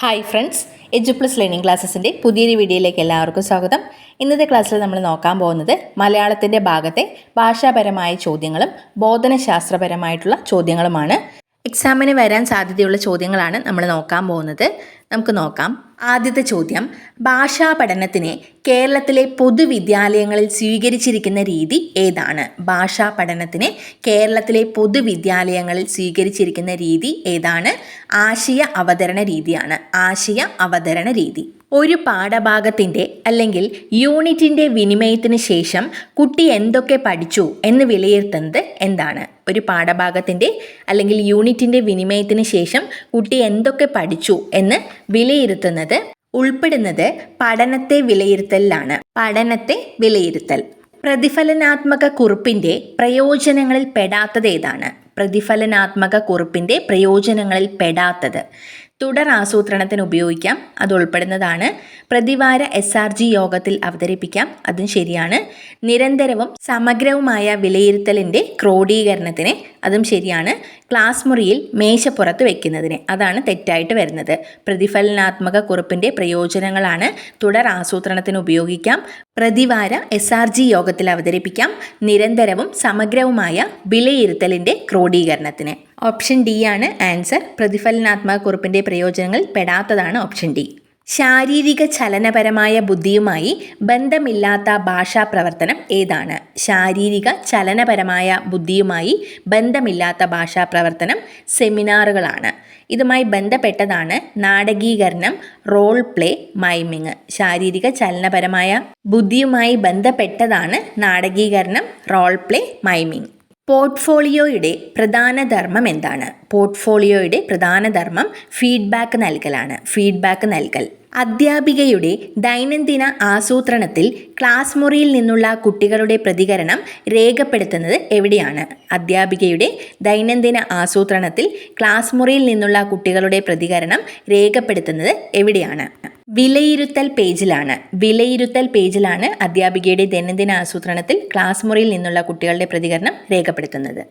Hi friends edu plus learning ക്ലാസ്സസിന്റെ പുതിയൊരു വീഡിയോയിലേക്ക് എല്ലാവർക്കും സ്വാഗതം. ഇന്നത്തെ ക്ലാസ്സിൽ നമ്മൾ നോക്കാൻ പോകുന്നത് മലയാളത്തിന്റെ ഭാഗത്തെ ഭാഷാപരമായ ചോദ്യങ്ങളും ബോധനശാസ്ത്രപരമായിട്ടുള്ള ചോദ്യങ്ങളുമാണ്. എക്സാമിന് വരാൻ സാധ്യതയുള്ള ചോദ്യങ്ങളാണ് നമ്മൾ നോക്കാൻ പോകുന്നത്. നമുക്ക് നോക്കാം. ആദ്യത്തെ ചോദ്യം. ഭാഷാ പഠനത്തിന് കേരളത്തിലെ പൊതുവിദ്യാലയങ്ങളിൽ സ്വീകരിച്ചിരിക്കുന്ന രീതി ഏതാണ്? ഭാഷാ പഠനത്തിന് കേരളത്തിലെ പൊതുവിദ്യാലയങ്ങളിൽ സ്വീകരിച്ചിരിക്കുന്ന രീതി ഏതാണ്? ആശയ അവതരണ രീതിയാണ്. ആശയ അവതരണ രീതി. ഒരു പാഠഭാഗത്തിന്റെ അല്ലെങ്കിൽ യൂണിറ്റിന്റെ വിനിമയത്തിന് ശേഷം കുട്ടി എന്തൊക്കെ പഠിച്ചു എന്ന് വിലയിരുത്തുന്നത് എന്താണ്? ഒരു പാഠഭാഗത്തിന്റെ അല്ലെങ്കിൽ യൂണിറ്റിന്റെ വിനിമയത്തിന് ശേഷം കുട്ടി എന്തൊക്കെ പഠിച്ചു എന്ന് വിലയിരുത്തുന്നത് ഉൾപ്പെടുന്നത്. പഠനത്തെ വിലയിരുത്തലിലാണ്. പഠനത്തെ വിലയിരുത്തൽ. പ്രതിഫലനാത്മക കുറിപ്പിന്റെ പ്രയോജനങ്ങളിൽ പെടാത്തത് ഏതാണ്? പ്രതിഫലനാത്മക കുറിപ്പിന്റെ പ്രയോജനങ്ങളിൽ പെടാത്തത്. തുടർ ആസൂത്രണത്തിന് ഉപയോഗിക്കാം. അത് ഉൾപ്പെടുന്നതാണ്. പ്രതിവാര എസ് ആർ ജി യോഗത്തിൽ അവതരിപ്പിക്കാം. അതും ശരിയാണ്. നിരന്തരവും സമഗ്രവുമായ വിലയിരുത്തലിന്റെ ക്രോഡീകരണത്തിന് അതും ശരിയാണ്. ക്ലാസ് മുറിയിൽ മേശപ്പുറത്ത് വെക്കുന്നതിന് അതാണ് തെറ്റായിട്ട് വരുന്നത്. പ്രതിഫലനാത്മക കുറിപ്പിന്റെ പ്രയോജനങ്ങളാണ് തുടർ ആസൂത്രണത്തിന് ഉപയോഗിക്കാം. പ്രതിവാര എസ് ആർ ജി യോഗത്തിൽ അവതരിപ്പിക്കാം. നിരന്തരവും സമഗ്രവുമായ വിലയിരുത്തലിന്റെ ക്രോഡീകരണത്തിന്. ഓപ്ഷൻ ഡി ആണ് ആൻസർ. പ്രതിഫലനാത്മക കുറിപ്പിന്റെ പ്രയോജനങ്ങൾ പെടാത്തതാണ് ഓപ്ഷൻ ഡി. ശാരീരിക ചലനപരമായ ബുദ്ധിയുമായി ബന്ധമില്ലാത്ത ഭാഷാ പ്രവർത്തനം ഏതാണ്? ശാരീരിക ചലനപരമായ ബുദ്ധിയുമായി ബന്ധമില്ലാത്ത ഭാഷാ പ്രവർത്തനം സെമിനാറുകളാണ്. ഇതുമായി ബന്ധപ്പെട്ടതാണ് നാടകീകരണം റോൾ പ്ലേ മൈമിങ്. ശാരീരിക ചലനപരമായ ബുദ്ധിയുമായി ബന്ധപ്പെട്ടതാണ് നാടകീകരണം റോൾ പ്ലേ മൈമിങ്. പോർട്ട്ഫോളിയോയുടെ പ്രധാന ധർമ്മം എന്താണ്? പോർട്ട്ഫോളിയോയുടെ പ്രധാന ധർമ്മം ഫീഡ്ബാക്ക് നൽകലാണ്. ഫീഡ്ബാക്ക് നൽകൽ. അധ്യാപികയുടെ ദൈനംദിന ആസൂത്രണത്തിൽ ക്ലാസ് മുറിയിൽ നിന്നുള്ള കുട്ടികളുടെ പ്രതികരണം രേഖപ്പെടുത്തുന്നത് എവിടെയാണ്? അധ്യാപികയുടെ ദൈനംദിന ആസൂത്രണത്തിൽ ക്ലാസ് മുറിയിൽ നിന്നുള്ള കുട്ടികളുടെ പ്രതികരണം രേഖപ്പെടുത്തുന്നത് എവിടെയാണ്? വിലയിരുത്തൽ പേജിലാണ്. വിലയിരുത്തൽ പേജിലാണ് അധ്യാപികയുടെ ദൈനംദിന ആസൂത്രണത്തിൽ ക്ലാസ് മുറിയിൽ നിന്നുള്ള കുട്ടികളുടെ പ്രതികരണം രേഖപ്പെടുത്തുന്നത്.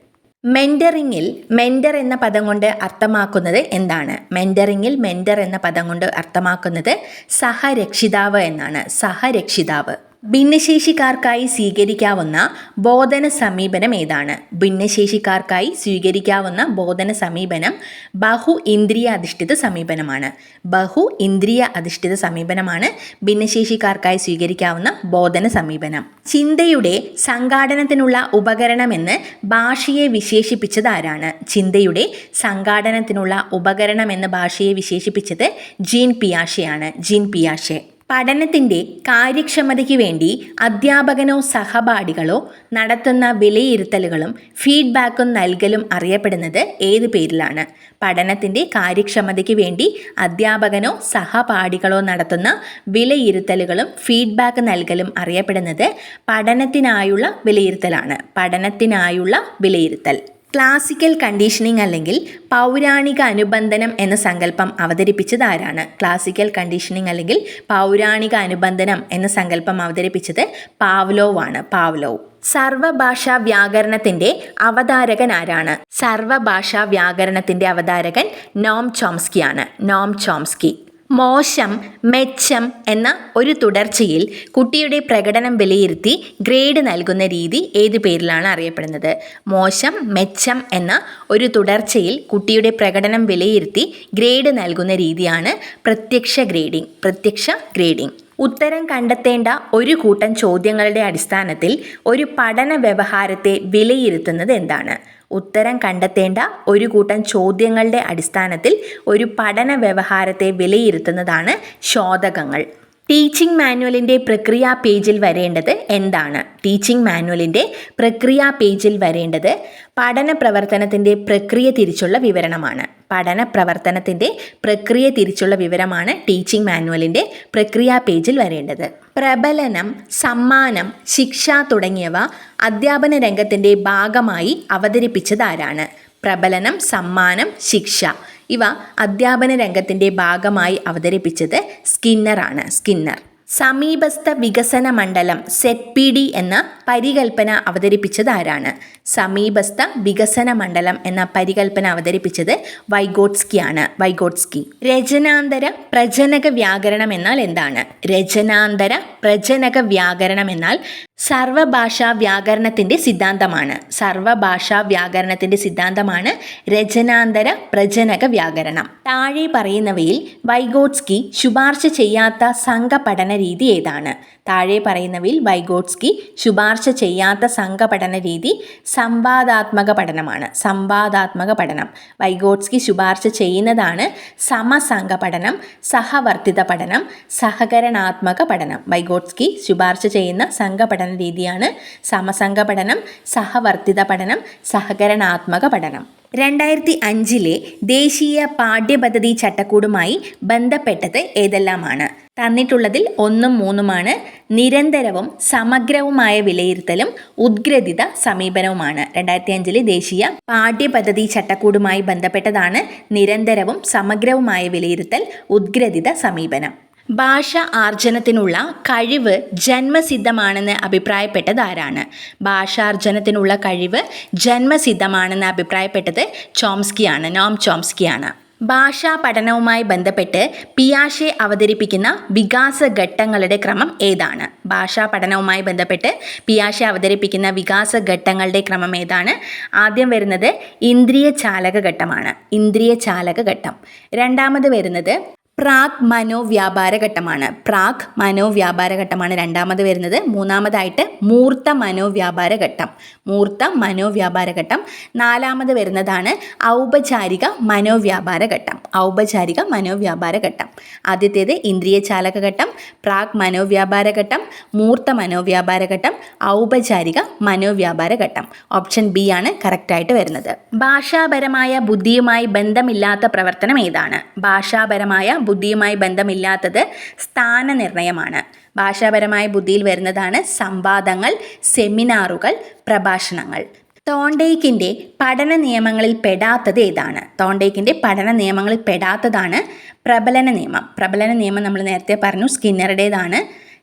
മെന്ററിങ്ങിൽ മെന്റർ എന്ന പദം കൊണ്ട് അർത്ഥമാക്കുന്നത് എന്താണ്? മെന്ററിങ്ങിൽ മെന്റർ എന്ന പദം കൊണ്ട് അർത്ഥമാക്കുന്നത് സഹരക്ഷിതാവ് എന്നാണ്. സഹരക്ഷിതാവ്. ഭിന്നശേഷിക്കാർക്കായി സ്വീകരിക്കാവുന്ന ബോധന സമീപനം ഏതാണ്? ഭിന്നശേഷിക്കാർക്കായി സ്വീകരിക്കാവുന്ന ബോധന സമീപനം ബഹു ഇന്ദ്രിയ അധിഷ്ഠിത സമീപനമാണ്. ബഹു ഇന്ദ്രിയ അധിഷ്ഠിത സമീപനമാണ് ഭിന്നശേഷിക്കാർക്കായി സ്വീകരിക്കാവുന്ന ബോധന സമീപനം ചിന്തയുടെ സംഘാടനത്തിനുള്ള ഉപകരണമെന്ന് ഭാഷയെ വിശേഷിപ്പിച്ചത് ആരാണ്? ചിന്തയുടെ സംഘാടനത്തിനുള്ള ഉപകരണമെന്ന് ഭാഷയെ വിശേഷിപ്പിച്ചത് ജീൻ പിയാഷെയാണ്. ജീൻ പിയാഷെ. പഠനത്തിന്റെ കാര്യക്ഷമതയ്ക്ക് വേണ്ടി അധ്യാപകനോ സഹപാഠികളോ നടത്തുന്ന വിലയിരുത്തലുകളും ഫീഡ്ബാക്കും നൽകലും അറിയപ്പെടുന്നത് ഏത് പേരിലാണ്? പഠനത്തിന്റെ കാര്യക്ഷമതയ്ക്ക് വേണ്ടി അധ്യാപകനോ സഹപാഠികളോ നടത്തുന്ന വിലയിരുത്തലുകളും ഫീഡ്ബാക്ക് നൽകലും അറിയപ്പെടുന്നത് പഠനത്തിനായുള്ള വിലയിരുത്തലാണ്. പഠനത്തിനായുള്ള വിലയിരുത്തൽ. ക്ലാസിക്കൽ കണ്ടീഷനിങ് അല്ലെങ്കിൽ പൗരാണിക അനുബന്ധനം എന്ന സങ്കല്പം അവതരിപ്പിച്ചത് ആരാണ്? ക്ലാസിക്കൽ കണ്ടീഷനിങ് അല്ലെങ്കിൽ പൗരാണിക അനുബന്ധനം എന്ന സങ്കല്പം അവതരിപ്പിച്ചത് പാവ്ലോവ് ആണ് പാവ്ലോവ് സർവഭാഷാ വ്യാകരണത്തിന്റെ അവതാരകൻ ആരാണ്? സർവഭാഷാ വ്യാകരണത്തിന്റെ അവതാരകൻ നോം ചോംസ്കി ആണ് നോം ചോംസ്കി. മോശം മെച്ചം എന്ന ഒരു തുടർച്ചയിൽ കുട്ടിയുടെ പ്രകടനം വിലയിരുത്തി ഗ്രേഡ് നൽകുന്ന രീതി ഏത് പേരിലാണ് അറിയപ്പെടുന്നത്? മോശം മെച്ചം എന്ന ഒരു തുടർച്ചയിൽ കുട്ടിയുടെ പ്രകടനം വിലയിരുത്തി ഗ്രേഡ് നൽകുന്ന രീതിയാണ് പ്രത്യക്ഷ ഗ്രേഡിംഗ് പ്രത്യക്ഷ ഗ്രേഡിംഗ്. ഉത്തരം കണ്ടെത്തേണ്ട ഒരു കൂട്ടം ചോദ്യങ്ങളുടെ അടിസ്ഥാനത്തിൽ ഒരു പഠന വ്യവഹാരത്തെ വിലയിരുത്തുന്നത് എന്താണ്? ഉത്തരം കണ്ടെത്തേണ്ട ഒരു കൂട്ടം ചോദ്യങ്ങളുടെ അടിസ്ഥാനത്തിൽ ഒരു പഠന വ്യവഹാരത്തെ വിലയിരുത്തുന്നതാണ് ശോധകങ്ങൾ. ടീച്ചിങ് മാനുവലിന്റെ പ്രക്രിയ പേജിൽ വരേണ്ടത് എന്താണ്? ടീച്ചിങ് മാനുവലിന്റെ പ്രക്രിയ പേജിൽ വരേണ്ടത് പഠന പ്രവർത്തനത്തിന്റെ പ്രക്രിയ തിരിച്ചുള്ള വിവരണമാണ്. പഠന പ്രവർത്തനത്തിന്റെ പ്രക്രിയ തിരിച്ചുള്ള വിവരമാണ് ടീച്ചിങ് മാനുവലിന്റെ പ്രക്രിയ പേജിൽ വരേണ്ടത്. പ്രബലനം സമ്മാനം ശിക്ഷ തുടങ്ങിയവ അധ്യാപന രംഗത്തിന്റെ ഭാഗമായി അവതരിപ്പിച്ചതാരാണ് പ്രബലനം സമ്മാനം ശിക്ഷ. ഇവ അധ്യാപന രംഗത്തിന്റെ ഭാഗമായി അവതരിപ്പിച്ചത് സ്കിന്നറാണ്. സ്കിന്നർ. സമീപസ്ഥ വികസന മണ്ഡലം സെറ്റ് പി ഡി എന്ന പരികൽപ്പന അവതരിപ്പിച്ചത് ആരാണ്? സമീപസ്ഥ വികസന മണ്ഡലം എന്ന പരികൽപ്പന അവതരിപ്പിച്ചത് വൈഗോട്സ്കിയാണ്. വൈഗോട്സ്കി രചനാന്തര പ്രജനക വ്യാകരണം എന്നാൽ എന്താണ്? രചനാന്തര പ്രജനക വ്യാകരണം എന്നാൽ സർവഭാഷാ വ്യാകരണത്തിന്റെ സിദ്ധാന്തമാണ്. സർവഭാഷാ വ്യാകരണത്തിന്റെ സിദ്ധാന്തമാണ് രചനാന്തര പ്രജനക വ്യാകരണം. താഴെ പറയുന്നവയിൽ വൈഗോട്സ്കി ശുപാർശ ചെയ്യാത്ത സംഘപഠന രീതി ഏതാണ്? താഴെ പറയുന്നവയിൽ വൈഗോട്സ്കി ശുപാർശ ചെയ്യാത്ത സംഘപഠന രീതി സംവാദാത്മക പഠനമാണ്. സംവാദാത്മക പഠനം. വൈഗോട്സ്കി ശുപാർശ ചെയ്യുന്നതാണ് സമസംഘ പഠനം സഹവർത്തിത പഠനം സഹകരണാത്മക പഠനം. വൈഗോട്സ്കി ശുപാർശ ചെയ്യുന്ന സംഘപഠന രീതിയാണ് സമസംഘ പഠനം സഹവർത്തിത പഠനം സഹകരണാത്മക പഠനം. രണ്ടായിരത്തി അഞ്ചിലെ ദേശീയ പാഠ്യപദ്ധതി ചട്ടക്കൂടുമായി ബന്ധപ്പെട്ടത് ഏതെല്ലാമാണ്? തന്നിട്ടുള്ളതിൽ ഒന്നും മൂന്നുമാണ്. നിരന്തരവും സമഗ്രവുമായ വിലയിരുത്തലും ഉദ്ഗ്രഥിത സമീപനവുമാണ്. രണ്ടായിരത്തി അഞ്ചിലെ ദേശീയ പാഠ്യപദ്ധതി ചട്ടക്കൂടുമായി ബന്ധപ്പെട്ടതാണ് നിരന്തരവും സമഗ്രവുമായ വിലയിരുത്തൽ ഉദ്ഗ്രഥിത സമീപനം. ഭാഷ ആർജനത്തിനുള്ള കഴിവ് ജന്മസിദ്ധമാണെന്ന് അഭിപ്രായപ്പെട്ടത് ആരാണ്? ഭാഷാർജനത്തിനുള്ള കഴിവ് ജന്മസിദ്ധമാണെന്ന് അഭിപ്രായപ്പെട്ടത് ചോംസ്കിയാണ് നോം ചോംസ്കിയാണ്. ഭാഷാ പഠനവുമായി ബന്ധപ്പെട്ട് പിയാഷെ അവതരിപ്പിക്കുന്ന വികാസ ഘട്ടങ്ങളുടെ ക്രമം ഏതാണ്? ഭാഷാ പഠനവുമായി ബന്ധപ്പെട്ട് പിയാഷെ അവതരിപ്പിക്കുന്ന വികാസ ഘട്ടങ്ങളുടെ ക്രമം ഏതാണ്? ആദ്യം വരുന്നത് ഇന്ദ്രിയ ചാലക ഘട്ടമാണ് ഇന്ദ്രിയ ചാലക ഘട്ടം രണ്ടാമത് വരുന്നത് പ്രാഗ് മനോവ്യാപാര ഘട്ടമാണ്. പ്രാഗ് മനോവ്യാപാര ഘട്ടമാണ് രണ്ടാമത് വരുന്നത്. മൂന്നാമതായിട്ട് മൂർത്ത മനോവ്യാപാര ഘട്ടം. മൂർത്ത മനോവ്യാപാര ഘട്ടം നാലാമത് വരുന്നതാണ് ഔപചാരിക മനോവ്യാപാര ഘട്ടം. ഔപചാരിക മനോവ്യാപാര ഘട്ടം. ആദ്യത്തേത് ഇന്ദ്രിയ ചാലക ഘട്ടം പ്രാഗ് മനോവ്യാപാര ഘട്ടം മൂർത്ത മനോവ്യാപാര ഘട്ടം ഔപചാരിക മനോവ്യാപാര ഘട്ടം. ഓപ്ഷൻ ബി ആണ് കറക്റ്റായിട്ട് വരുന്നത്. ഭാഷാപരമായ ബുദ്ധിയുമായി ബന്ധമില്ലാത്ത പ്രവർത്തനം ഏതാണ്? ഭാഷാപരമായ ബുദ്ധിയുമായി ബന്ധമില്ലാത്തത് സ്ഥാനനിർണയമാണ്. ഭാഷാപരമായ ബുദ്ധിയിൽ വരുന്നതാണ് സംവാദങ്ങൾ സെമിനാറുകൾ പ്രഭാഷണങ്ങൾ. തോണ്ടേക്കിന്റെ പഠന നിയമങ്ങളിൽ പെടാത്തത് ഏതാണ്? തോണ്ടേക്കിന്റെ പഠന നിയമങ്ങളിൽ പെടാത്തതാണ് പ്രബലന നിയമം. പ്രബലന നിയമം നമ്മൾ നേരത്തെ പറഞ്ഞു സ്കിന്നറുടേതാണ്.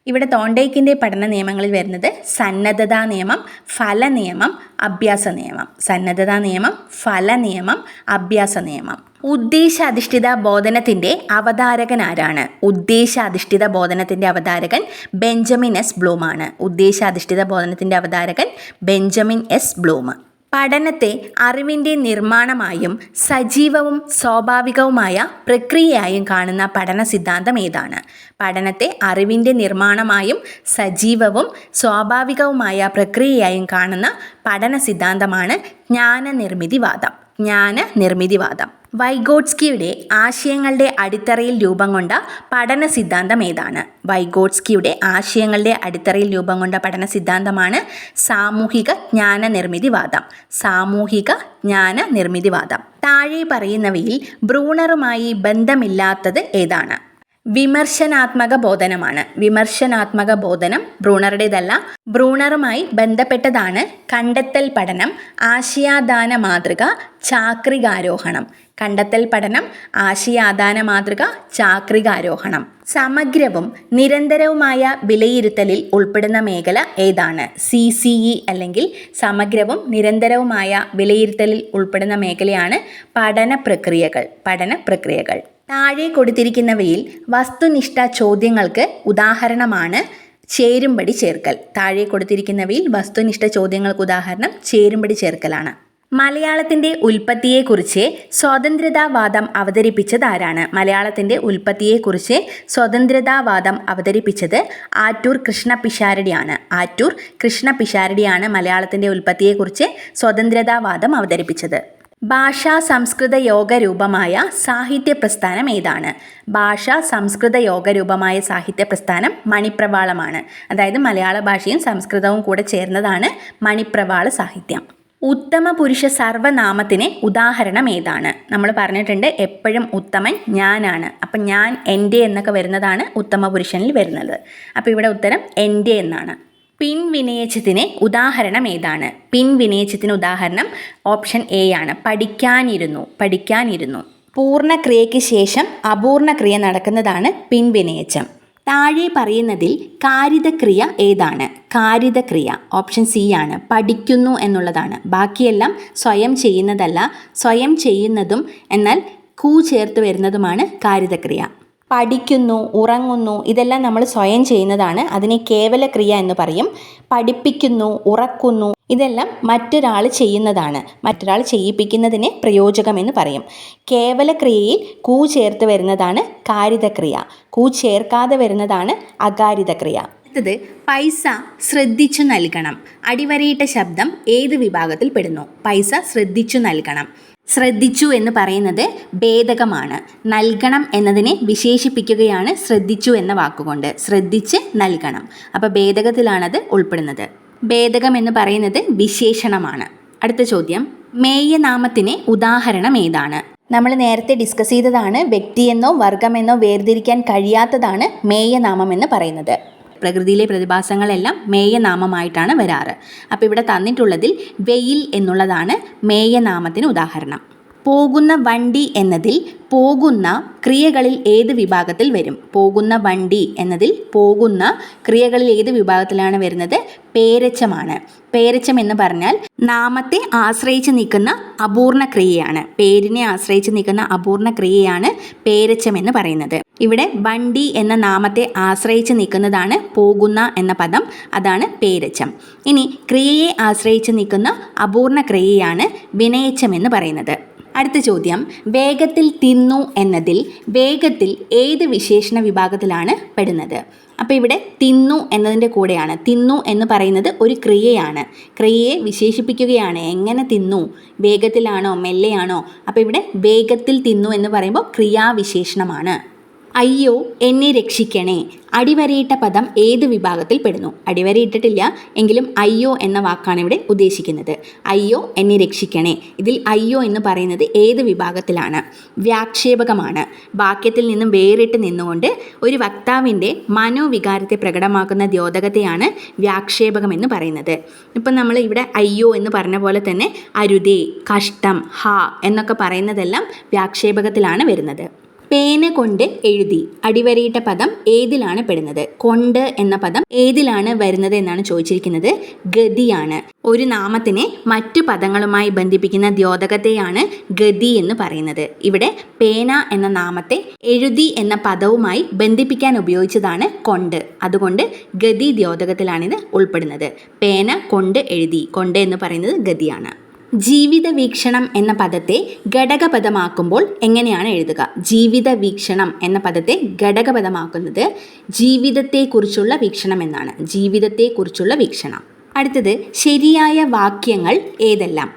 ഇവിടെ തോണ്ടേക്കിന്റെ പഠന നിയമങ്ങളിൽ വരുന്നത് സന്നദ്ധതാ നിയമം ഫല നിയമം അഭ്യാസ നിയമം. സന്നദ്ധതാ നിയമം ഫല നിയമം അഭ്യാസ നിയമം. ഉദ്ദേശാധിഷ്ഠിത ബോധനത്തിന്റെ അവതാരകൻ ആരാണ്? ഉദ്ദേശാധിഷ്ഠിത ബോധനത്തിന്റെ അവതാരകൻ ബെഞ്ചമിൻ എസ് ബ്ലൂമാണ്. ഉദ്ദേശാധിഷ്ഠിത ബോധനത്തിന്റെ അവതാരകൻ ബെഞ്ചമിൻ എസ് ബ്ലൂം. പഠനത്തെ അറിവിന്റെ നിർമ്മാണമായും സജീവവും സ്വാഭാവികവുമായ പ്രക്രിയയായും കാണുന്ന പഠന സിദ്ധാന്തം ഏതാണ്? പഠനത്തെ അറിവിന്റെ നിർമ്മാണമായും സജീവവും സ്വാഭാവികവുമായ പ്രക്രിയയായും കാണുന്ന പഠന സിദ്ധാന്തമാണ് ജ്ഞാനനിർമ്മിതിവാദം ജ്ഞാന നിർമ്മിതിവാദം. വൈഗോട്സ്കിയുടെ ആശയങ്ങളുടെ അടിത്തറയിൽ രൂപം കൊണ്ട പഠന സിദ്ധാന്തം ഏതാണ്? വൈഗോട്സ്കിയുടെ ആശയങ്ങളുടെ അടിത്തറയിൽ രൂപം കൊണ്ട പഠന സിദ്ധാന്തമാണ് സാമൂഹിക ജ്ഞാന നിർമ്മിതിവാദം. സാമൂഹിക ജ്ഞാന നിർമ്മിതിവാദം. താഴെ പറയുന്നവയിൽ ബ്രൂണറുമായി ബന്ധമില്ലാത്തത് ഏതാണ്? വിമർശനാത്മക ബോധനമാണ്. വിമർശനാത്മക ബോധനം ബ്രൂണറുടേതല്ല ബ്രൂണറുമായി ബന്ധപ്പെട്ടതാണ് കണ്ടെത്തൽ പഠനം ആശയാദാന മാതൃക ചാക്രികാരോഹണം. കണ്ടെത്തൽ പഠനം ആശയാദാന മാതൃക ചാക്രികാരോഹണം. സമഗ്രവും നിരന്തരവുമായ വിലയിരുത്തലിൽ ഉൾപ്പെടുന്ന മേഖല ഏതാണ്? സി സി ഇ അല്ലെങ്കിൽ സമഗ്രവും നിരന്തരവുമായ വിലയിരുത്തലിൽ ഉൾപ്പെടുന്ന മേഖലയാണ് പഠന പ്രക്രിയകൾ പഠന പ്രക്രിയകൾ താഴെ കൊടുത്തിരിക്കുന്നവയിൽ വസ്തുനിഷ്ഠ ചോദ്യങ്ങൾക്ക് ഉദാഹരണമാണ് ചേരുംപടി ചേർക്കൽ. താഴെ കൊടുത്തിരിക്കുന്നവയിൽ വസ്തുനിഷ്ഠ ചോദ്യങ്ങൾക്ക് ഉദാഹരണം ചേരുംപടി ചേർക്കലാണ്. മലയാളത്തിന്റെ ഉൽപ്പത്തിയെക്കുറിച്ച് സ്വാതന്ത്ര്യതാവാദം അവതരിപ്പിച്ചത് ആരാണ്? മലയാളത്തിന്റെ ഉൽപ്പത്തിയെക്കുറിച്ച് സ്വതന്ത്രതാവാദം അവതരിപ്പിച്ചത് ആറ്റൂർ കൃഷ്ണ പിഷാരടിയാണ് ആറ്റൂർ കൃഷ്ണ പിഷാരടിയാണ് മലയാളത്തിന്റെ ഉൽപ്പത്തിയെക്കുറിച്ച് സ്വതന്ത്രതാവാദം അവതരിപ്പിച്ചത്. ഭാഷാ സംസ്കൃത യോഗ രൂപമായ സാഹിത്യ പ്രസ്ഥാനം ഏതാണ്? ഭാഷാ സംസ്കൃത യോഗ രൂപമായ സാഹിത്യ പ്രസ്ഥാനം മണിപ്രവാളമാണ്. അതായത് മലയാള ഭാഷയും സംസ്കൃതവും കൂടെ ചേർന്നതാണ് മണിപ്രവാള സാഹിത്യം. ഉത്തമ പുരുഷ സർവനാമത്തിന് ഉദാഹരണം ഏതാണ്? നമ്മൾ പറഞ്ഞിട്ടുണ്ട് എപ്പോഴും ഉത്തമൻ ഞാനാണ്. അപ്പം ഞാൻ എന്റെ എന്നൊക്കെ വരുന്നതാണ് ഉത്തമ പുരുഷനിൽ വരുന്നത്. അപ്പോൾ ഇവിടെ ഉത്തരം എന്റെ എന്നാണ്. പിൻവിനയച്ചത്തിന് ഉദാഹരണം ഏതാണ്? പിൻവിനയച്ചത്തിന് ഉദാഹരണം ഓപ്ഷൻ എ ആണ്. പഠിക്കാനിരുന്നു പഠിക്കാനിരുന്നു. പൂർണക്രിയയ്ക്ക് ശേഷം അപൂർണ ക്രിയ നടക്കുന്നതാണ് പിൻവിനയച്ചം താഴെ പറയുന്നതിൽ കാരിതക്രിയ ഏതാണ്? കാരിതക്രിയ ഓപ്ഷൻ സി ആണ്. പഠിക്കുന്നു എന്നുള്ളതാണ്. ബാക്കിയെല്ലാം സ്വയം ചെയ്യുന്നതല്ല. സ്വയം ചെയ്യുന്നതും എന്നാൽ കൂ ചേർത്ത് വരുന്നതുമാണ് കാരിതക്രിയ. പഠിക്കുന്നു ഉറങ്ങുന്നു ഇതെല്ലാം നമ്മൾ സ്വയം ചെയ്യുന്നതാണ്. അതിനെ കേവല ക്രിയ എന്ന് പറയും. പഠിപ്പിക്കുന്നു ഉറക്കുന്നു ഇതെല്ലാം മറ്റൊരാൾ ചെയ്യുന്നതാണ്. മറ്റൊരാൾ ചെയ്യിപ്പിക്കുന്നതിനെ പ്രയോജകം എന്ന് പറയും. കേവല ക്രിയയിൽ കൂ ചേർത്ത് വരുന്നതാണ് കാരിതക്രിയ. കൂ ചേർക്കാതെ വരുന്നതാണ് അകാരിതക്രിയ. അടുത്തത് പൈസ ശ്രദ്ധിച്ചു നൽകണം. അടിവരയിട്ട ശബ്ദം ഏത് വിഭാഗത്തിൽ പെടുന്നു? പൈസ ശ്രദ്ധിച്ചു നൽകണം. ശ്രദ്ധിച്ചു എന്ന് പറയുന്നത് ഭേദകമാണ്. നൽകണം എന്നതിനെ വിശേഷിപ്പിക്കുകയാണ് ശ്രദ്ധിച്ചു എന്ന വാക്കുകൊണ്ട്. ശ്രദ്ധിച്ച് നൽകണം. അപ്പോൾ ഭേദകത്തിലാണത് ഉൾപ്പെടുന്നത്. ഭേദകം എന്ന് പറയുന്നത് വിശേഷണമാണ്. അടുത്ത ചോദ്യം. മേയനാമത്തിന് ഉദാഹരണം ഏതാണ്? നമ്മൾ നേരത്തെ ഡിസ്കസ് ചെയ്തതാണ് വ്യക്തിയെന്നോ വർഗമെന്നോ വേർതിരിക്കാൻ കഴിയാത്തതാണ് മേയനാമം എന്ന് പറയുന്നത്. പ്രകൃതിയിലെ പ്രതിഭാസങ്ങളെല്ലാം മേയനാമമായിട്ടാണ് വരാറ്. അപ്പോൾ ഇവിടെ തന്നിട്ടുള്ളതിൽ വെയിൽ എന്നുള്ളതാണ് മേയനാമത്തിന് ഉദാഹരണം. പോകുന്ന വണ്ടി എന്നതിൽ പോകുന്ന ക്രിയകളിൽ ഏത് വിഭാഗത്തിൽ വരും? പോകുന്ന വണ്ടി എന്നതിൽ പോകുന്ന ക്രിയകളിൽ ഏത് വിഭാഗത്തിലാണ് വരുന്നത്? പേരച്ചമാണ്. പേരച്ചം എന്ന് പറഞ്ഞാൽ നാമത്തെ ആശ്രയിച്ച് നിൽക്കുന്ന അപൂർണ ക്രിയയാണ്. പേരിനെ ആശ്രയിച്ച് നിൽക്കുന്ന അപൂർണ ക്രിയയാണ് പേരച്ചം എന്ന് പറയുന്നത്. ഇവിടെ വണ്ടി എന്ന നാമത്തെ ആശ്രയിച്ച് നിൽക്കുന്നതാണ് പോകുന്ന എന്ന പദം. അതാണ് പേരച്ചം. ഇനി ക്രിയയെ ആശ്രയിച്ച് നിൽക്കുന്ന അപൂർണ ക്രിയയാണ് വിനയച്ചം എന്ന് പറയുന്നത്. അടുത്ത ചോദ്യം. വേഗത്തിൽ തിന്നു എന്നതിൽ വേഗത്തിൽ ഏത് വിശേഷണ വിഭാഗത്തിലാണ് പെടുന്നത്? അപ്പോൾ ഇവിടെ തിന്നു എന്നതിന്റെ കൂടെയാണ്. തിന്നു എന്ന് പറയുന്നത് ഒരു ക്രിയയാണ്. ക്രിയയെ വിശേഷിപ്പിക്കുകയാണ്. എങ്ങനെ തിന്നു? വേഗത്തിലാണോ? മെല്ലെയാണോ? അപ്പോൾ ഇവിടെ വേഗത്തിൽ തിന്നു എന്ന് പറയുമ്പോൾ ക്രിയാവിശേഷണമാണ്. അയ്യോ എന്നെ രക്ഷിക്കണേ. അടിവരയിട്ട പദം ഏത് വിഭാഗത്തിൽ പെടുന്നു? അടിവരയിട്ടിട്ടില്ല എങ്കിലും അയ്യോ എന്ന വാക്കാണ് ഇവിടെ ഉദ്ദേശിക്കുന്നത്. അയ്യോ എന്നെ രക്ഷിക്കണേ. ഇതിൽ അയ്യോ എന്ന് പറയുന്നത് ഏത് വിഭാഗത്തിലാണ്? വ്യാക്ഷേപകമാണ്. വാക്യത്തിൽ നിന്നും വേറിട്ട് നിന്നുകൊണ്ട് ഒരു വക്താവിന്റെ മനോവികാരത്തെ പ്രകടമാക്കുന്ന ദ്യോതകത്തെയാണ് വ്യാക്ഷേപകം എന്ന് പറയുന്നത്. ഇപ്പം നമ്മൾ ഇവിടെ അയ്യോ എന്ന് പറഞ്ഞ പോലെ തന്നെ അരുതേ കഷ്ടം ഹാ എന്നൊക്കെ പറയുന്നതെല്ലാം വ്യാക്ഷേപകത്തിലാണ് വരുന്നത്. പേന കൊണ്ട് എഴുതി. അടിവരയിട്ട പദം ഏതിലാണ് പെടുന്നത്? കൊണ്ട് എന്ന പദം ഏതിലാണ് വരുന്നത് എന്നാണ് ചോദിച്ചിരിക്കുന്നത്. ഗതിയാണ്. ഒരു നാമത്തിനെ മറ്റു പദങ്ങളുമായി ബന്ധിപ്പിക്കുന്ന ദ്യോതകത്തെയാണ് ഗതി എന്ന് പറയുന്നത്. ഇവിടെ പേന എന്ന നാമത്തെ എഴുതി എന്ന പദവുമായി ബന്ധിപ്പിക്കാൻ ഉപയോഗിച്ചതാണ് കൊണ്ട്. അതുകൊണ്ട് ഗതി ദ്യോതകത്തിലാണിത് ഉൾപ്പെടുന്നത്. പേന കൊണ്ട് എഴുതി. കൊണ്ട് എന്ന് പറയുന്നത് ഗതിയാണ്. ജീവിത വീക്ഷണം എന്ന പദത്തെ ഘടകപദമാക്കുമ്പോൾ എങ്ങനെയാണ് എഴുതുക? ജീവിത വീക്ഷണം എന്ന പദത്തെ ഘടകപദമാക്കുന്നത് ജീവിതത്തെക്കുറിച്ചുള്ള വീക്ഷണം എന്നാണ്. ജീവിതത്തെക്കുറിച്ചുള്ള വീക്ഷണം. അടുത്തത് ശരിയായ വാക്യങ്ങൾ ഏതെല്ലാം?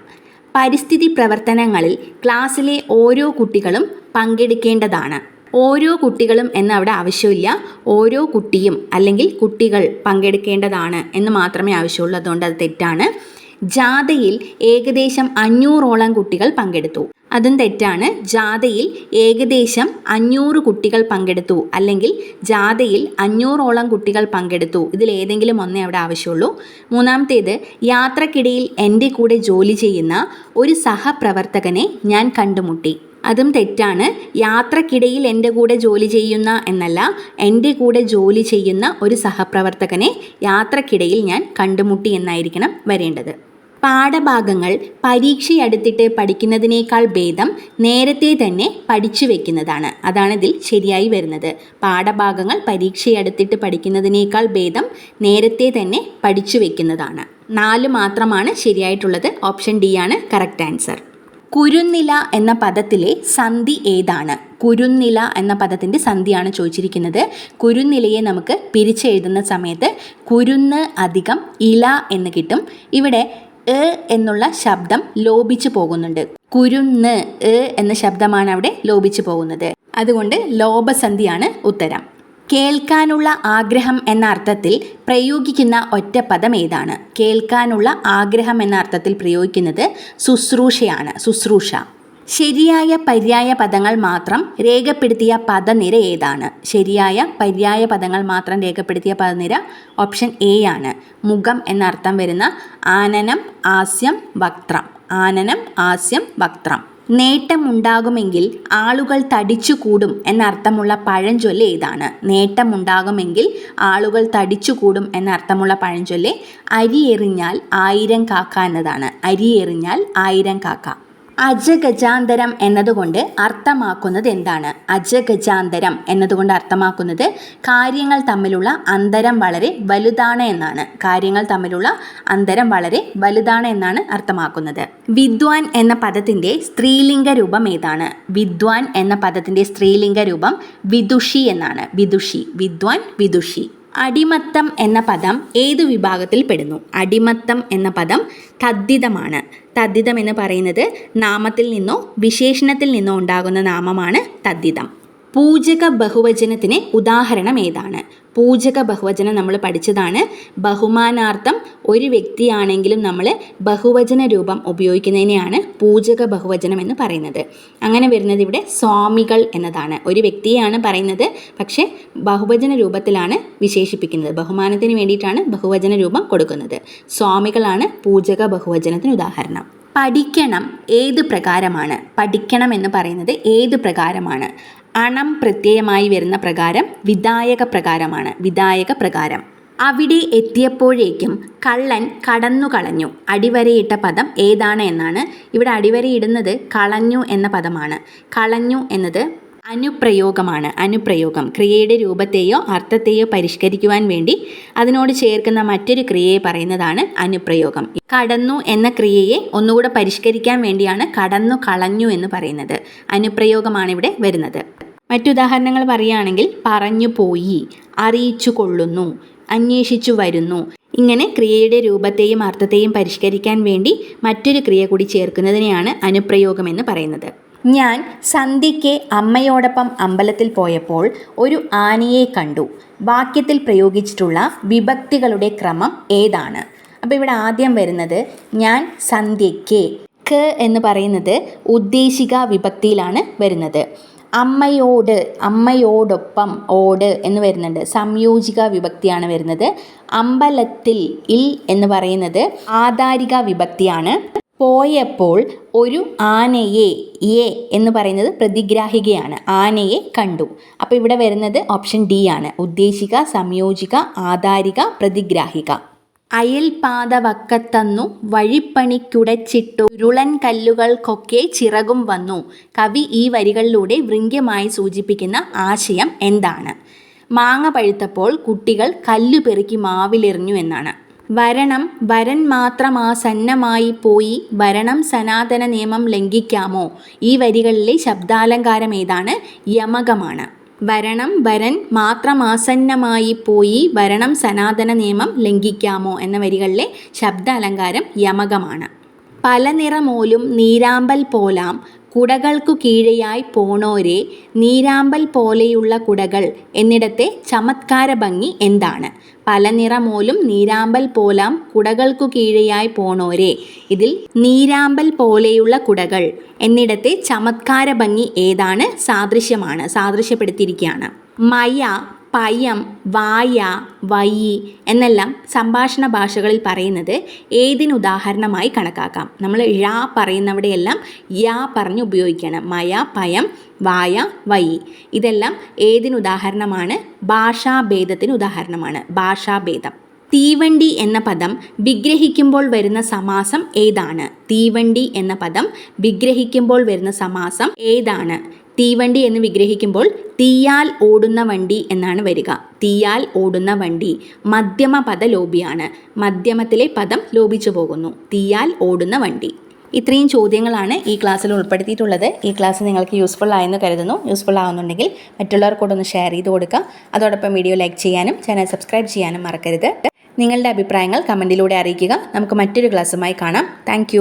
പരിസ്ഥിതി പ്രവർത്തനങ്ങളിൽ ക്ലാസ്സിലെ ഓരോ കുട്ടികളും പങ്കെടുക്കേണ്ടതാണ്. ഓരോ കുട്ടികളും എന്ന് അവിടെ ആവശ്യമില്ല. ഓരോ കുട്ടിയും അല്ലെങ്കിൽ കുട്ടികൾ പങ്കെടുക്കേണ്ടതാണ് എന്ന് മാത്രമേ ആവശ്യമുള്ളൂ അതുകൊണ്ട് അത് തെറ്റാണ്. ജാഥയിൽ ഏകദേശം അഞ്ഞൂറോളം കുട്ടികൾ പങ്കെടുത്തു. അതും തെറ്റാണ്. ജാഥയിൽ ഏകദേശം അഞ്ഞൂറ് കുട്ടികൾ പങ്കെടുത്തു. അല്ലെങ്കിൽ ജാഥയിൽ അഞ്ഞൂറോളം കുട്ടികൾ പങ്കെടുത്തു. ഇതിൽ ഏതെങ്കിലും ഒന്നേ അവിടെ ആവശ്യമുള്ളൂ. മൂന്നാമത്തേത് യാത്രക്കിടയിൽ എന്റെ കൂടെ ജോലി ചെയ്യുന്ന ഒരു സഹപ്രവർത്തകനെ ഞാൻ കണ്ടുമുട്ടി. അതും തെറ്റാണ്. യാത്രക്കിടയിൽ എന്റെ കൂടെ ജോലി ചെയ്യുന്ന എന്നല്ല എന്റെ കൂടെ ജോലി ചെയ്യുന്ന ഒരു സഹപ്രവർത്തകനെ യാത്രക്കിടയിൽ ഞാൻ കണ്ടുമുട്ടി എന്നായിരിക്കണം വരേണ്ടത്. പാഠഭാഗങ്ങൾ പരീക്ഷയടുത്തിട്ട് പഠിക്കുന്നതിനേക്കാൾ ഭേദം നേരത്തെ തന്നെ പഠിച്ചു വെക്കുന്നതാണ്. അതാണ് ഇതിൽ ശരിയായി വരുന്നത്. പാഠഭാഗങ്ങൾ പരീക്ഷയടുത്തിട്ട് പഠിക്കുന്നതിനേക്കാൾ ഭേദം നേരത്തെ തന്നെ പഠിച്ചു വെക്കുന്നതാണ്. നാല് മാത്രമാണ് ശരിയായിട്ടുള്ളത്. ഓപ്ഷൻ ഡി ആണ് കറക്റ്റ് ആൻസർ. കുരുന്നില എന്ന പദത്തിലെ സന്ധി ഏതാണ്? കുരുന്നില എന്ന പദത്തിന്റെ സന്ധിയാണ് ചോദിച്ചിരിക്കുന്നത്. കുരുന്നിലയെ നമുക്ക് പിരിച്ചെഴുതുന്ന സമയത്ത് കുരുന്ന് അധികം ഇല എന്ന് കിട്ടും. ഇവിടെ എ എന്നുള്ള ശബ്ദം ലോപിച്ചു പോകുന്നുണ്ട്. കുരുന്ന് എ എന്ന ശബ്ദമാണ് അവിടെ ലോപിച്ചു പോകുന്നത്. അതുകൊണ്ട് ലോപസന്ധിയാണ് ഉത്തരം. കേൾക്കാനുള്ള ആഗ്രഹം എന്ന അർത്ഥത്തിൽ പ്രയോഗിക്കുന്ന ഒറ്റ പദം ഏതാണ്? കേൾക്കാനുള്ള ആഗ്രഹം എന്ന അർത്ഥത്തിൽ പ്രയോഗിക്കുന്നത് ശുശ്രൂഷയാണ് ശുശ്രൂഷ. ശരിയായ പര്യായ പദങ്ങൾ മാത്രം രേഖപ്പെടുത്തിയ പദനിര ഏതാണ്? ശരിയായ പര്യായ പദങ്ങൾ മാത്രം രേഖപ്പെടുത്തിയ പദനിര ഓപ്ഷൻ എ ആണ്. മുഖം എന്നർത്ഥം വരുന്ന ആനനം ആസ്യം വക്ത്രം. ആനനം ആസ്യം വക്ത്രം. നേട്ടമുണ്ടാകുമെങ്കിൽ ആളുകൾ തടിച്ചുകൂടും എന്നർത്ഥമുള്ള പഴഞ്ചൊല്ല് ഏതാണ്? നേട്ടമുണ്ടാകുമെങ്കിൽ ആളുകൾ തടിച്ചുകൂടും എന്നർത്ഥമുള്ള പഴഞ്ചൊല്ല് അരി എറിഞ്ഞാൽ ആയിരം കാക്ക എന്നതാണ്. അരി എറിഞ്ഞാൽ ആയിരം കാക്ക. അജഗജാന്തരം എന്നതുകൊണ്ട് അർത്ഥമാക്കുന്നത് എന്താണ് അജഗജാന്തരം എന്നതുകൊണ്ട് അർത്ഥമാക്കുന്നത് കാര്യങ്ങൾ തമ്മിലുള്ള അന്തരം വളരെ വലുതാണ് എന്നാണ്. കാര്യങ്ങൾ തമ്മിലുള്ള അന്തരം വളരെ വലുതാണ് എന്നാണ് അർത്ഥമാക്കുന്നത്. വിദ്വാൻ എന്ന പദത്തിന്റെ സ്ത്രീലിംഗ രൂപം ഏതാണ്? വിദ്വാൻ എന്ന പദത്തിന്റെ സ്ത്രീലിംഗ രൂപം വിദുഷി എന്നാണ്. വിദുഷി. വിദ്വാൻ വിദുഷി. അടിമത്തം എന്ന പദം ഏതു വിഭാഗത്തിൽ പെടുന്നു? അടിമത്തം എന്ന പദം തദ്ധിതമാണ്. തദ്ധിതം എന്ന് പറയുന്നത് നാമത്തിൽ നിന്നോ വിശേഷണത്തിൽ നിന്നോ ഉണ്ടാകുന്ന നാമമാണ് തദ്ധിതം. പൂജക ബഹുവചനത്തിന് ഉദാഹരണം ഏതാണ്? പൂജക ബഹുവചനം നമ്മൾ പഠിച്ചതാണ്. ബഹുമാനാർത്ഥം ഒരു വ്യക്തിയാണെങ്കിലും നമ്മൾ ബഹുവചന രൂപം ഉപയോഗിക്കുന്നതിനെയാണ് പൂജക ബഹുവചനം എന്ന് പറയുന്നത്. അങ്ങനെ വരുന്നത് ഇവിടെ സ്വാമികൾ എന്നതാണ്. ഒരു വ്യക്തിയാണ് പറയുന്നത്. പക്ഷേ ബഹുവചന രൂപത്തിലാണ് വിശേഷിപ്പിക്കുന്നത്. ബഹുമാനത്തിന് വേണ്ടിയിട്ടാണ് ബഹുവചന രൂപം കൊടുക്കുന്നത്. സ്വാമികളാണ് പൂജക ബഹുവചനത്തിന് ഉദാഹരണം. പഠിക്കണം ഏത് പ്രകാരമാണ്? പഠിക്കണം എന്ന് പറയുന്നത് ഏത് പ്രകാരമാണ്? അണം പ്രത്യയമായി വരുന്ന പ്രകാരം വിധായക പ്രകാരമാണ് വിധായക പ്രകാരം. അവിടെ എത്തിയപ്പോഴേക്കും കള്ളൻ കടന്നു കളഞ്ഞു. അടിവരയിട്ട പദം ഏതാണ് എന്നാണ്. ഇവിടെ അടിവരയിടുന്നത് കളഞ്ഞു എന്ന പദമാണ്. കളഞ്ഞു എന്നത് അനുപ്രയോഗമാണ് അനുപ്രയോഗം. ക്രിയയുടെ രൂപത്തെയോ അർത്ഥത്തെയോ പരിഷ്കരിക്കുവാൻ വേണ്ടി അതിനോട് ചേർക്കുന്ന മറ്റൊരു ക്രിയയെ പറയുന്നതാണ് അനുപ്രയോഗം. കടന്നു എന്ന ക്രിയയെ ഒന്നുകൂടെ പരിഷ്കരിക്കാൻ വേണ്ടിയാണ് കടന്നു കളഞ്ഞു എന്ന് പറയുന്നത്. അനുപ്രയോഗമാണ് ഇവിടെ വരുന്നത്. മറ്റുദാഹരണങ്ങൾ പറയുകയാണെങ്കിൽ പറഞ്ഞു പോയി അറിയിച്ചു കൊള്ളുന്നു അന്വേഷിച്ചു വരുന്നു. ഇങ്ങനെ ക്രിയയുടെ രൂപത്തെയും അർത്ഥത്തെയും പരിഷ്കരിക്കാൻ വേണ്ടി മറ്റൊരു ക്രിയ കൂടി ചേർക്കുന്നതിനെയാണ് അനുപ്രയോഗം എന്ന് പറയുന്നത്. ഞാൻ സന്ധ്യയ്ക്ക് അമ്മയോടൊപ്പം അമ്പലത്തിൽ പോയപ്പോൾ ഒരു ആനയെ കണ്ടു. വാക്യത്തിൽ പ്രയോഗിച്ചിട്ടുള്ള വിഭക്തികളുടെ ക്രമം ഏതാണ്? അപ്പോൾ ഇവിടെ ആദ്യം വരുന്നത് ഞാൻ സന്ധ്യയ്ക്ക് ക്ക് എന്ന് പറയുന്നത് ഉദ്ദേശിക വിഭക്തിയിലാണ് വരുന്നത്. അമ്മയോട് അമ്മയോടൊപ്പം ഓട് എന്ന് വരുന്നുണ്ട്. സംയോജിക വിഭക്തിയാണ് വരുന്നത്. അമ്പലത്തിൽ ഇൽ എന്ന് പറയുന്നത് ആധാരിക വിഭക്തിയാണ്. പോയപ്പോൾ ഒരു ആനയെ എ എന്ന് പറയുന്നത് പ്രതിഗ്രാഹികയാണ്. ആനയെ കണ്ടു. അപ്പോൾ ഇവിടെ വരുന്നത് ഓപ്ഷൻ ഡി ആണ്. ഉദ്ദേശിക സംയോജിക ആധാരിക പ്രതിഗ്രാഹിക. അയൽപാതവക്കത്തന്നു വഴിപ്പണിക്കുടച്ചിട്ടു ഉരുളൻ കല്ലുകൾക്കൊക്കെ ചിറകും വന്നു. കവി ഈ വരികളിലൂടെ വൃംഗ്യമായി സൂചിപ്പിക്കുന്ന ആശയം എന്താണ്? മാങ്ങ പഴുത്തപ്പോൾ കുട്ടികൾ കല്ലു പെറുക്കി മാവിലെറിഞ്ഞു എന്നാണ്. വരണം വരൻ മാത്രം ആസന്നമായി പോയി വരണം സനാതന നിയമം ലംഘിക്കാമോ? ഈ വരികളിലെ ശബ്ദാലങ്കാരം ഏതാണ് യമകമാണ്. വരണം വരൻ മാത്രമാസന്നമായി പോയി വരണം സനാതന നിയമം ലംഘിക്കാമോ എന്ന വരികളിലെ ശബ്ദ അലങ്കാരം യമകമാണ്. പല നിറമോലും നീരാമ്പൽ പോലാം. കുടകൾക്കു കീഴെയായി പോണോരെ നീരാമ്പൽ പോലെയുള്ള കുടകൾ. എന്നിടത്തെ ചമത്കാര ഭംഗി എന്താണ്? പല നിറമോലും നീരാമ്പൽ പോലാം കുടകൾക്കു കീഴെയായി പോണോരെ. ഇതിൽ നീരാമ്പൽ പോലെയുള്ള കുടകൾ. എന്നിടത്തെ ചമത്കാര ഭംഗി ഏതാണ്? സാദൃശ്യമാണ് സാദൃശ്യപ്പെടുത്തിയിരിക്കുകയാണ്. മയ പയം വായ വയ്യി എന്നെല്ലാം സംഭാഷണ ഭാഷകളിൽ പറയുന്നത് ഏതിന് ഉദാഹരണമായി കണക്കാക്കാം. നമ്മൾ ഴ പറയുന്നവിടെയെല്ലാം യാ പറഞ്ഞ് ഉപയോഗിക്കണം മയ പയം വായ വയ്യി ഇതെല്ലാം ഏതിന് ഉദാഹരണമാണ്? ഭാഷാഭേദത്തിന് ഉദാഹരണമാണ്. ഭാഷാഭേദം. തീവണ്ടി എന്ന പദം വിഗ്രഹിക്കുമ്പോൾ വരുന്ന സമാസം ഏതാണ്? തീവണ്ടി എന്ന പദം വിഗ്രഹിക്കുമ്പോൾ വരുന്ന സമാസം ഏതാണ്? തീവണ്ടി എന്ന് വിഗ്രഹിക്കുമ്പോൾ തീയാൽ ഓടുന്ന വണ്ടി എന്നാണ് വരിക. തീയാൽ ഓടുന്ന വണ്ടി മധ്യമ പദ ലോപിയാണ് മധ്യമത്തിലെ പദം ലോപിച്ചു പോകുന്നു. തീയാൽ ഓടുന്ന വണ്ടി. ഇത്രയും ചോദ്യങ്ങളാണ് ഈ ക്ലാസ്സിൽ ഉൾപ്പെടുത്തിയിട്ടുള്ളത്. ഈ ക്ലാസ് നിങ്ങൾക്ക് യൂസ്ഫുൾ ആയെന്ന് കരുതുന്നു. യൂസ്ഫുൾ ആവുന്നുണ്ടെങ്കിൽ മറ്റുള്ളവർക്കൂടൊന്ന് ഷെയർ ചെയ്ത് കൊടുക്കുക. അതോടൊപ്പം വീഡിയോ ലൈക്ക് ചെയ്യാനും ചാനൽ സബ്സ്ക്രൈബ് ചെയ്യാനും മറക്കരുത്. നിങ്ങളുടെ അഭിപ്രായങ്ങൾ കമന്റിലൂടെ അറിയിക്കുക. നമുക്ക് മറ്റൊരു ക്ലാസ്സുമായി കാണാം. താങ്ക്